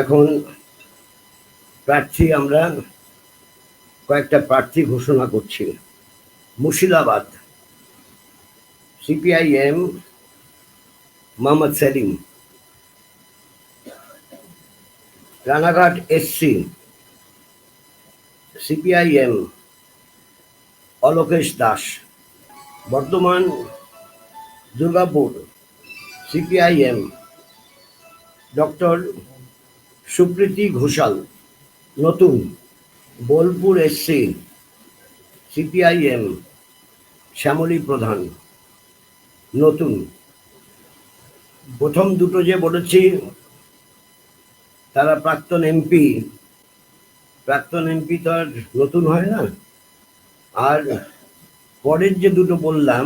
এখন প্রার্থী আমরা কয়েকটা প্রার্থী ঘোষণা করছি। Murshidabad CPIM Mohammad Salim, Ranaghat SC CPIM Alokesh Das, Bardhaman Durgapur CPIM doctor Supriti Ghoshal, নতুন, বোলপুর এসসি, সিপিআইএম, শ্যামলী প্রধান, নতুন। প্রথম দুটো যে বলেছি, তারা প্রাক্তন এমপি প্রাক্তন এমপি তো আর নতুন হয় না। আর পরের যে দুটো বললাম,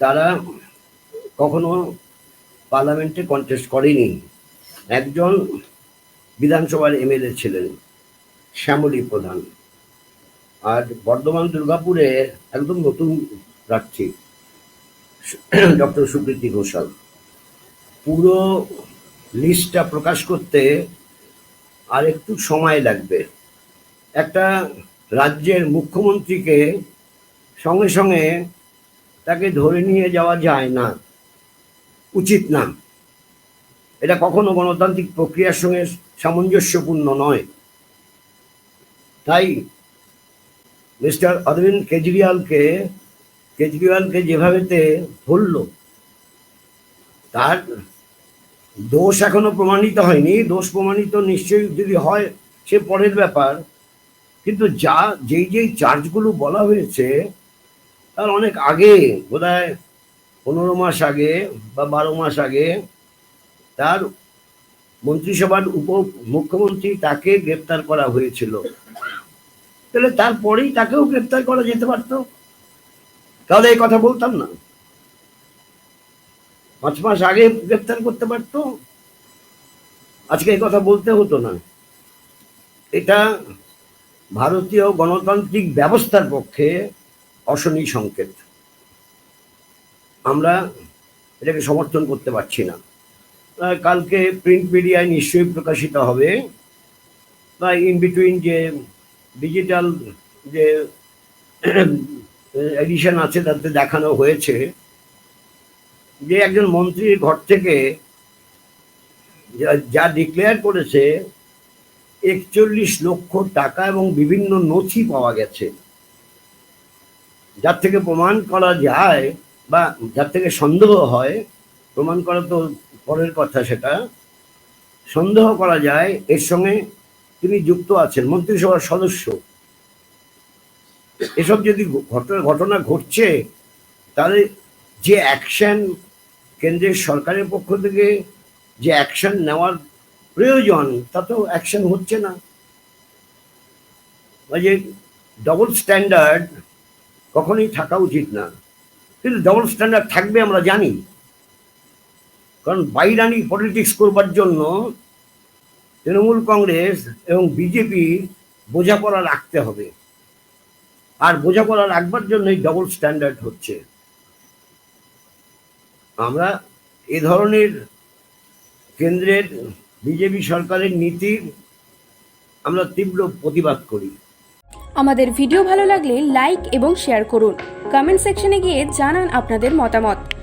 তারা কখনো পার্লামেন্টে কন্টেস্ট করেনি। একজন বিধানসভার এমএলএ ছিলেন শ্যামলী প্রধান। আর বর্ধমান দুর্গাপুরে একদম নতুন প্রার্থী ডক্টর সুপ্রীতি ঘোষাল। পুরো লিস্টটা প্রকাশ করতে আর একটু সময় লাগবে। একটা রাজ্যের মুখ্যমন্ত্রীকে সঙ্গে সঙ্গে তাকে ধরে নিয়ে যাওয়া যায় না, উচিত না। এটা কখনো গণতান্ত্রিক প্রক্রিয়ার সঙ্গে সামঞ্জস্যপূর্ণ নয়। তাই মিস্টার অরবিন্দ কেজরিওয়ালকে কেজরিওয়ালকে যেভাবেতে ধরল তার দোষ এখনও প্রমাণিত হয়নি। দোষ প্রমাণিত নিশ্চয়ই যদি হয়, সে পরের ব্যাপার। কিন্তু যা, যেই যেই চার্জগুলো বলা হয়েছে, তার অনেক আগে, বোধহয় পনেরো মাস আগে বা বারো মাস আগে তার মন্ত্রিসভার উপ মুখ্যমন্ত্রী তাকে গ্রেপ্তার করা হয়েছিল। তাহলে তারপরেই তাকেও গ্রেপ্তার করা যেতে পারতো। তাহলে এই কথা বলতাম না। পাঁচ মাস আগে গ্রেপ্তার করতে পারতো। আজকে এই কথা বলতে হতো না। এটা ভারতীয় গণতান্ত্রিক ব্যবস্থার পক্ষে অশনি সংকেত। আমরা এটাকে সমর্থন করতে পারছি না। কালকে প্রিন্ট মিডিয়ায় নিশ্চয়ই প্রকাশিত হবে। বা ইন বিটুইন যে ডিজিটাল যে এডিশন আছে, তাতে দেখানো হয়েছে যে একজন মন্ত্রীর ঘর থেকে যা- ডিক্লেয়ার করেছে, একচল্লিশ লক্ষ টাকা এবং বিভিন্ন নথি পাওয়া গেছে। যার থেকে প্রমাণ করা যায় বা যার থেকে সন্দেহ হয় প্রমাণ করা তো পরের কথা সেটা। সন্দেহ করা যায়, এর সঙ্গে তিনি যুক্ত আছেন, মন্ত্রিসভার সদস্য। এসব যদি ঘটনা ঘটনা ঘটছে, তাহলে যে অ্যাকশন কেন্দ্রের সরকারের পক্ষ থেকে যে অ্যাকশন নেওয়ার প্রয়োজন, তা তো অ্যাকশন হচ্ছে না। যে ডবল স্ট্যান্ডার্ড কখনোই থাকা উচিত না। কিন্তু ডবল স্ট্যান্ডার্ড থাকবে আমরা জানি। কারণ বাইরানি পলিটিক্স করবার জন্য তৃণমূল কংগ্রেস এবং বিজেপি বোঝাপড়া রাখতে হবে। আর বোঝাপড়া রাখবার জন্যই ডবল স্ট্যান্ডার্ড হচ্ছে। আমরা এ ধরনের কেন্দ্রের বিজেপি সরকারের নীতির আমরা তীব্র প্রতিবাদ করি। আমাদের ভিডিও ভালো লাগলে লাইক এবং শেয়ার করুন। কমেন্ট সেকশনে গিয়ে জানান আপনাদের মতামত।